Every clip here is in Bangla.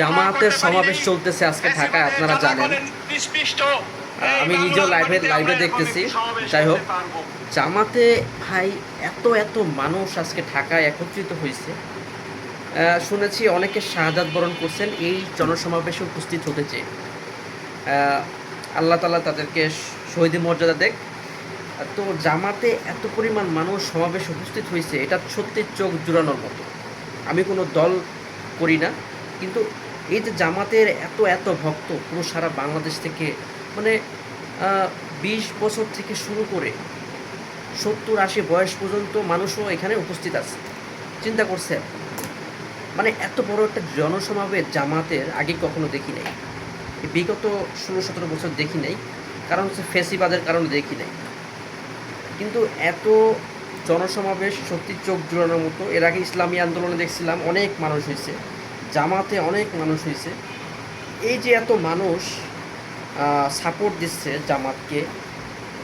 জামাতের সমাবেশ চলতেছে আজকে ঢাকায় আপনারা জানেন। আমি নিজেও লাইভে লাইভে দেখতেছি। যাই হোক জামাতে ভাই এত এত মানুষ আজকে ঢাকায় একত্রিত হয়েছে। শুনেছি অনেকে শাহাদাত বরণ করছেন এই জনসমাবেশে উপস্থিত হতে চেয়ে। আল্লাহ তালা তাদেরকে শহীদের মর্যাদা দেখ। তো জামাতে এত পরিমাণ মানুষ সমাবেশে উপস্থিত হয়েছে এটা সত্যি চোখ জুড়ানোর মতো। আমি কোনো দল করি না। কিন্তু এই যে জামাতের এত এত ভক্ত পুরো সারা বাংলাদেশ থেকে মানে বিশ বছর থেকে শুরু করে সত্তর, আশি বয়স পর্যন্ত মানুষও এখানে উপস্থিত আছে। চিন্তা করছে মানে এত বড় একটা জনসমাবেশ জামাতের আগে কখনো দেখি নাই। বিগত ষোলো, সতেরো বছর দেখি নাই। কারণ হচ্ছে ফেসিবাদের কারণে দেখি নাই। কিন্তু এত জনসমাবেশ, সত্যি চোখ জোড়ানোর মতো, এর আগে ইসলামী আন্দোলনে দেখছিলাম, অনেক মানুষ হয়েছে। জামাতে অনেক মানুষ হয়েছে। এই যে এত মানুষ সাপোর্ট দিচ্ছে জামাতকে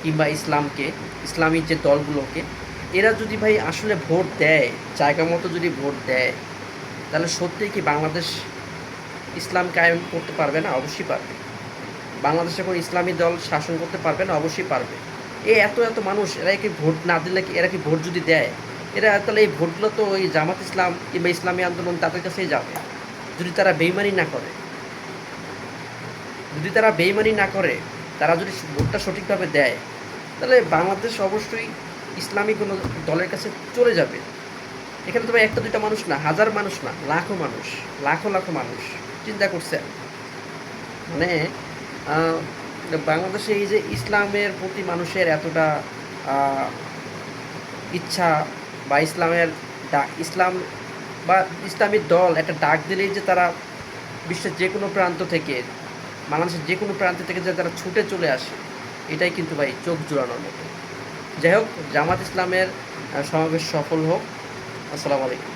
কিংবা ইসলামকে, ইসলামী যে দলগুলোকে, এরা যদি ভাই আসলে ভোট দেয়, জায়গা মতো যদি ভোট দেয়, তাহলে সত্যিই কি বাংলাদেশ ইসলাম কায়েম করতে পারবে না? অবশ্যই পারবে। বাংলাদেশে এখন ইসলামী দল শাসন করতে পারবে না? অবশ্যই পারবে। এই এত এত মানুষ, এরা কি ভোট না দিলে কি, এরা কি ভোট যদি দেয়, এরা তাহলে এই ভোটগুলো তো ওই জামাত ইসলাম কিংবা ইসলামী আন্দোলন তাদের কাছেই যাবে। যদি তারা বেইমানি না করে, যদি তারা বেইমানি না করে, তারা যদি ভোটটা সঠিকভাবে দেয়, তাহলে বাংলাদেশ অবশ্যই ইসলামী কোনো দলের কাছে চলে যাবে। এখানে তো একটা দুইটা মানুষ না, হাজার মানুষ না, লাখো মানুষ, লাখো লাখো মানুষ চিন্তা করছে মানে বাংলাদেশে এই যে ইসলামের প্রতি মানুষের এতটা ইচ্ছা বা ইসলামের ইসলাম বা ইসলামী দল একটা ডাক দিলেই যে তারা বিশ্বের যে কোনো প্রান্ত থেকে, বাংলাদেশের যে কোনো প্রান্ত থেকে যে তারা ছুটে চলে আসে, এটাই কিন্তু ভাই চোখ জোড়ানোর মতো। যাই হোক, জামাত ইসলামের সমাবেশ সফল হোক। আসসালামু আলাইকুম।